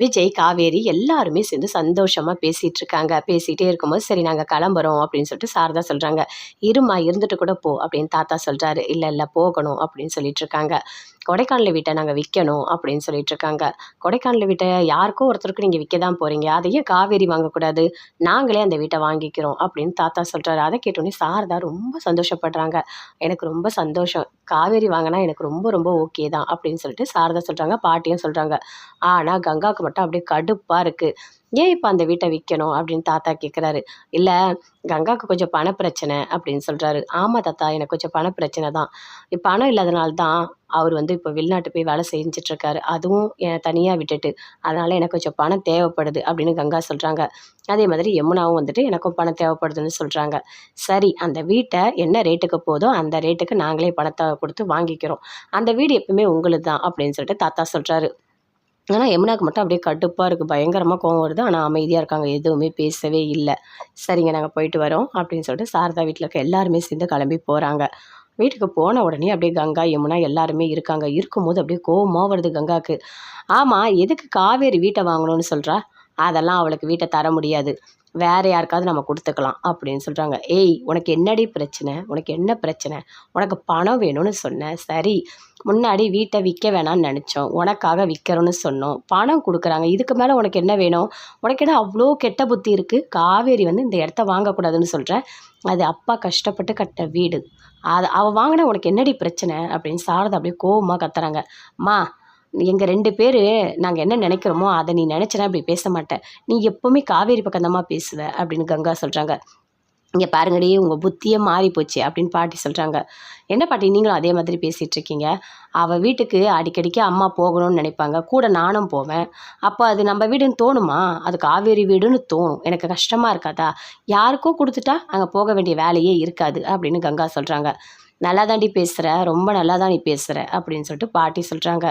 விஜய் காவேரி எல்லாருமே சேர்ந்து சந்தோஷமாக பேசிகிட்டு இருக்காங்க பேசிகிட்டே இருக்கும்போது சரி நாங்கள் கிளம்புறோம் அப்படின்னு சொல்லிட்டு சாரதா சொல்கிறாங்க இருமா இருந்துட்டு கூட போ அப்படின்னு தாத்தா சொல்கிறாரு இல்லை இல்லை போகணும் அப்படின்னு சொல்லிட்டு இருக்காங்க கொடைக்கானல் வீட்டை நாங்கள் விற்கணும் அப்படின்னு சொல்லிட்டு இருக்காங்க கொடைக்கானல் வீட்டை யாருக்கோ ஒருத்தருக்கு நீங்கள் விற்க தான் போகிறீங்க அதையும் காவேரி வாங்கக்கூடாது. நாங்களே அந்த வீட்டை வாங்கிக்கிறோம் அப்படின்னு தாத்தா சொல்கிறாரு அதை கேட்டோன்னே சாரதா ரொம்ப சந்தோஷப்படுறாங்க. எனக்கு ரொம்ப சந்தோஷம். காவேரி வாங்கினா எனக்கு ரொம்ப ரொம்ப ஓகே தான் அப்படின்னு சொல்லிட்டு சாரதா சொல்கிறாங்க பாட்டியும் சொல்கிறாங்க ஆனால் கங்காவுக்கு மட்டும் அப்படியே கடுப்பாக இருக்குது ஏன் இப்போ அந்த வீட்டை விற்கணும் அப்படின்னு தாத்தா கேட்குறாரு இல்லை கங்காவுக்கு கொஞ்சம் பண பிரச்சனை அப்படின்னு சொல்கிறாரு ஆமாம் தாத்தா எனக்கு கொஞ்சம் பண பிரச்சனை தான். இப்போ பணம் இல்லாதனால தான் அவர் வந்து இப்போ வெளிநாட்டு போய் வேலை செஞ்சிட்ருக்காரு அதுவும் என் தனியாக விட்டுட்டு. அதனால் எனக்கு கொஞ்சம் பணம் தேவைப்படுது அப்படின்னு கங்கா சொல்கிறாங்க அதே மாதிரி யமுனாவும் வந்துட்டு எனக்கும் பணம் தேவைப்படுதுன்னு சொல்கிறாங்க சரி அந்த வீட்டை என்ன ரேட்டுக்கு போதோ அந்த ரேட்டுக்கு நாங்களே பணத்தை கொடுத்து வாங்கிக்கிறோம். அந்த வீடு எப்பவுமே உங்களுக்கு தான் அப்படின்னு சொல்லிட்டு தாத்தா சொல்கிறாரு ஆனால் யமுனாவுக்கு மட்டும் அப்படியே கடுப்பாக இருக்குது பயங்கரமாக கோவம் வருது. ஆனால் அமைதியாக இருக்காங்க. எதுவுமே பேசவே இல்லை. சரிங்க நாங்கள் போயிட்டு வரோம் அப்படின்னு சொல்லிட்டு சாரதா வீட்டில் இருக்க எல்லாருமே சேர்ந்து கிளம்பி போகிறாங்க வீட்டுக்கு போன உடனே அப்படியே கங்கா யமுனா எல்லாருமே இருக்காங்க. இருக்கும்போது அப்படியே கோவமாக வருது கங்காவுக்கு ஆமாம் எதுக்கு காவேரி வீட்டை வாங்கணும்னு சொல்கிறா அதெல்லாம் அவளுக்கு வீட்டை தர முடியாது. வேறு யாருக்காவது நம்ம கொடுத்துக்கலாம் அப்படின்னு சொல்கிறாங்க ஏய் உனக்கு என்னடி பிரச்சனை? உனக்கு என்ன பிரச்சனை? உனக்கு பணம் வேணும்னு சொன்னேன் சரி முன்னாடி வீட்டை விற்க வேணாம்னு நினச்சோம். உனக்காக விற்கிறோன்னு சொன்னோம். பணம் கொடுக்குறாங்க. இதுக்கு மேலே உனக்கு என்ன வேணும்? உனக்கு என்ன அவ்வளோ கெட்ட புத்தி இருக்குது காவேரி வந்து இந்த இடத்த வாங்கக்கூடாதுன்னு சொல்கிறேன் அது அப்பா கஷ்டப்பட்டு கட்ட வீடு. அதை அவள் வாங்கினா உனக்கு என்னடி பிரச்சனை? அப்படின்னு சாரதா அப்படியே கோவமாக கத்துறாங்க. மா எங்கள் ரெண்டு பேர் நாங்கள் என்ன நினைக்கிறோமோ அதை நீ நினச்சினா அப்படி பேச மாட்டேன் நீ எப்போவுமே காவேரி பக்கம்தாம்மா பேசுவ. அப்படின்னு கங்கா சொல்கிறாங்க இங்கே பாருங்கடி உங்கள் புத்தியே மாறி போச்சு அப்படின்னு பாட்டி சொல்கிறாங்க என்ன பாட்டி நீங்களும் அதே மாதிரி பேசிகிட்டு இருக்கீங்க? அவள் வீட்டுக்கு அடிக்கடிக்கு அம்மா போகணும்னு நினைப்பாங்க. கூட நானும் போவேன். அப்போ அது நம்ம வீடுன்னு தோணுமா? அது காவேரி வீடுன்னு தோணும். எனக்கு கஷ்டமாக இருக்காதா? யாருக்கோ கொடுத்துட்டா அங்கே போக வேண்டிய வேலையே இருக்காது அப்படின்னு கங்கா சொல்கிறாங்க நல்லா தாண்டி பேசுகிற ரொம்ப நல்லா தான் நீ பேசுகிற அப்படின்னு சொல்லிட்டு பாட்டி சொல்கிறாங்க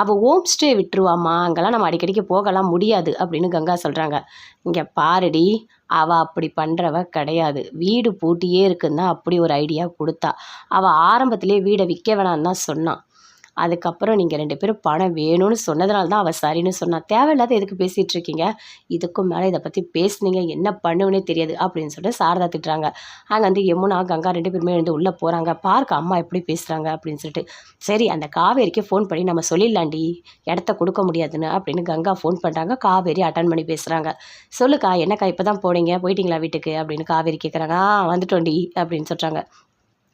அவள் ஹோம் ஸ்டே விட்டுருவாம்மா. அங்கெல்லாம் நம்ம அடிக்கடிக்கு போகலாம் முடியாது அப்படின்னு கங்கா சொல்கிறாங்க இங்கே பாருடி அவள் அப்படி பண்ணுறவ கிடையாது. வீடு பூட்டியே இருக்குன்னு தான் அப்படி ஒரு ஐடியா கொடுத்தா. அவள் ஆரம்பத்திலே வீடை விற்க வேணான்னு தான் சொன்னான். அதுக்கப்புறம் நீங்கள் ரெண்டு பேரும் பணம் வேணும்னு சொன்னதுனால தான் அவள் சரின்னு சொன்னான் தேவையில்லாத எதுக்கு பேசிகிட்டு இருக்கீங்க? இதுக்கும் மேலே இதை பற்றி பேசுனீங்க என்ன பண்ணுவேனே தெரியாது அப்படின்னு சொல்லிட்டு சாரதா திட்டுறாங்க. அங்கே வந்து யமுனா கங்கா ரெண்டு பேருமே எழுந்து உள்ளே போகிறாங்க பார்க்க அம்மா எப்படி பேசுகிறாங்க அப்படின்னு சொல்லிட்டு சரி அந்த காவேரிக்கு ஃபோன் பண்ணி நம்ம சொல்லிடலாண்டி இடத்த கொடுக்க முடியாதுன்னு அப்படின்னு கங்கா ஃபோன் பண்ணுறாங்க காவேரி அட்டன் பண்ணி பேசுகிறாங்க சொல்லுக்கா என்னக்கா இப்போ தான் போனீங்க? போயிட்டீங்களா வீட்டுக்கு? அப்படின்னு காவேரி கேட்குறாங்க ஆ வந்துட்டோண்டி அப்படின்னு சொல்கிறாங்க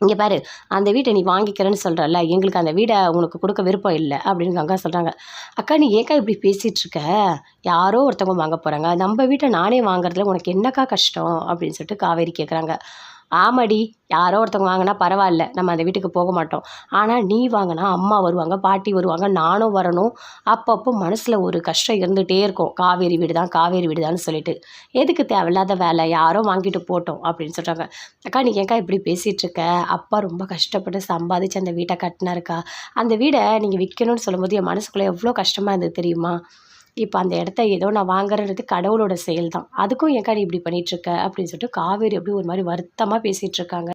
இங்கே பாரு அந்த வீட்டை நீ வாங்கிக்கிறேன்னு சொல்கிறல்ல எங்களுக்கு அந்த வீடை உனக்கு கொடுக்க விருப்பம் இல்லை அப்படின்னு கங்கா சொல்கிறாங்க அக்கா நீ ஏக்கா இப்படி பேசிகிட்ருக்க யாரோ ஒருத்தவங்க வாங்க போகிறாங்க நம்ம வீட்டை நானே வாங்குறதுல உனக்கு என்னக்கா கஷ்டம்? அப்படின்னு சொல்லிட்டு காவேரி கேட்குறாங்க ஆமாடி யாரோ ஒருத்தவங்க வாங்கினா பரவாயில்ல நம்ம அந்த வீட்டுக்கு போக மாட்டோம். ஆனால் நீ வாங்கினா அம்மா வருவாங்க பாட்டி வருவாங்க நானும் வரணும். அப்பப்போ மனசில் ஒரு கஷ்டம் இருந்துகிட்டே இருக்கும். காவேரி வீடு தான் காவேரி வீடு தான் சொல்லிட்டு. எதுக்கு தேவையில்லாத வேலை? யாரோ வாங்கிட்டு போட்டோம் அப்படின்னு சொல்கிறாங்க அக்கா நீ ஏக்கா இப்படி பேசிகிட்டு இருக்க? அப்பா ரொம்ப கஷ்டப்பட்டு சம்பாதிச்சு அந்த வீட்டை கட்டினாருக்கா? அந்த வீடை நீங்கள் விற்கணும்னு சொல்லும்போது என் மனசுக்குள்ளே எவ்வளோ கஷ்டமாக இருந்தது தெரியுமா? இப்போ அந்த இடத்த ஏதோ நான் வாங்குறது கடவுளோட செயல் தான் அதுக்கும் ஏக்கா நீ இப்படி பண்ணிகிட்ருக்க அப்படின்னு சொல்லிட்டு காவேரி அப்படி ஒரு மாதிரி வருத்தமாக பேசிகிட்டு இருக்காங்க.